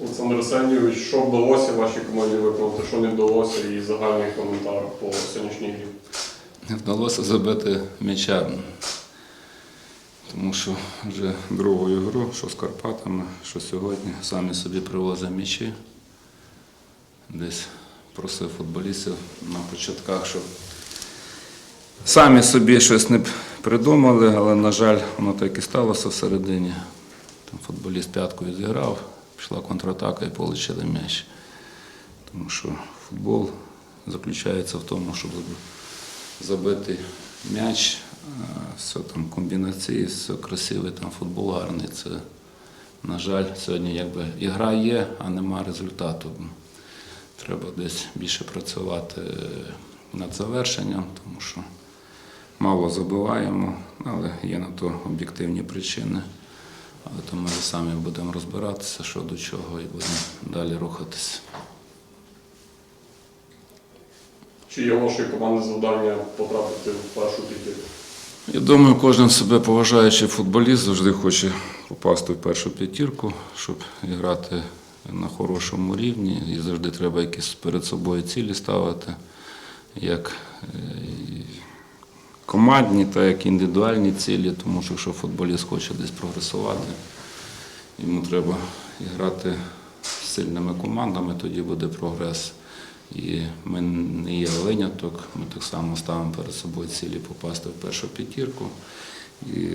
Олександр Арсенійович, що вдалося вашій команді виконати, що не вдалося, і загальний коментар по сьогоднішній грі. Не вдалося забити м'яча. Тому що вже другу ігру, що з Карпатами, що сьогодні, самі собі привозимо м'ячі. Десь просив футболістів на початках, щоб самі собі щось не придумали, але, на жаль, воно так і сталося всередині. Там футболіст п'яткою зіграв, пішла контратака і отримали м'яч. Тому що футбол заключається в тому, щоб забити м'яч, все там комбінації, все красиве, там футбол гарний. Це, на жаль, сьогодні якби ігра є, а нема результату. Треба десь більше працювати над завершенням, тому що мало забиваємо, але є на то об'єктивні причини. Але то ми самі будемо розбиратися, що до чого, і будемо далі рухатися. Чи є вашої команди завдання потрапити в першу п'ятірку? Я думаю, кожен себе поважаючий футболіст завжди хоче попасти в першу п'ятірку, щоб грати на хорошому рівні. І завжди треба якісь перед собою цілі ставити, як командні, так як індивідуальні цілі, тому що якщо футболіст хоче десь прогресувати, йому треба грати з сильними командами, тоді буде прогрес. І ми не є виняток, ми так само ставимо перед собою цілі попасти в першу п'ятірку і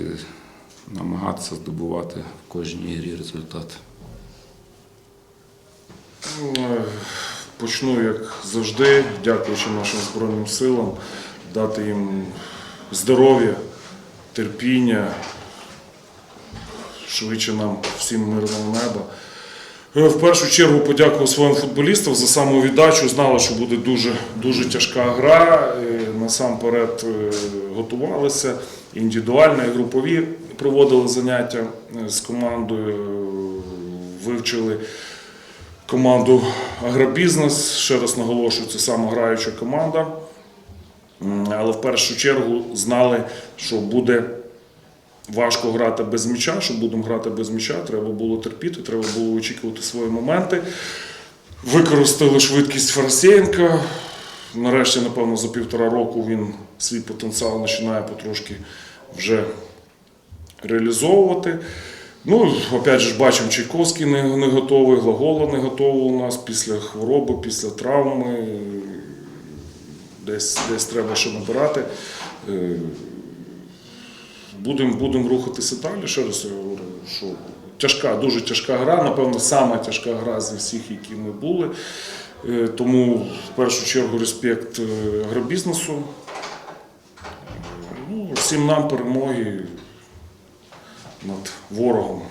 намагатися здобувати в кожній грі результат. Е, Почну, як завжди, дякуючи нашим Збройним силам, дати їм здоров'я, терпіння, швидше нам всім мирного неба. Е, В першу чергу подякував своїм футболістам за самовіддачу. Знали, що буде дуже, дуже тяжка гра. Е, Насамперед е, готувалися. Індивідуально і групові проводили заняття з командою, вивчили команду Агробізнес. Ще раз наголошую, це самограюча команда. Але в першу чергу знали, що буде важко грати без м'яча, що будемо грати без м'яча, треба було терпіти, треба було очікувати свої моменти. Використали швидкість Фарасєнка. Нарешті, напевно, за півтора року він свій потенціал починає потрошки вже реалізовувати. Ну, опять же, бачимо, Чайковський не готовий, Глагола не готовий у нас після хвороби, після травми. Десь, десь треба ще набирати. Е, Будемо будем рухатися далі. Ще раз я говорю, що тяжка, дуже тяжка гра, напевно, сама тяжка гра зі всіх, які ми були. Е, Тому в першу чергу респект е, агробізнесу. Е, Ну, всім нам перемоги над ворогом.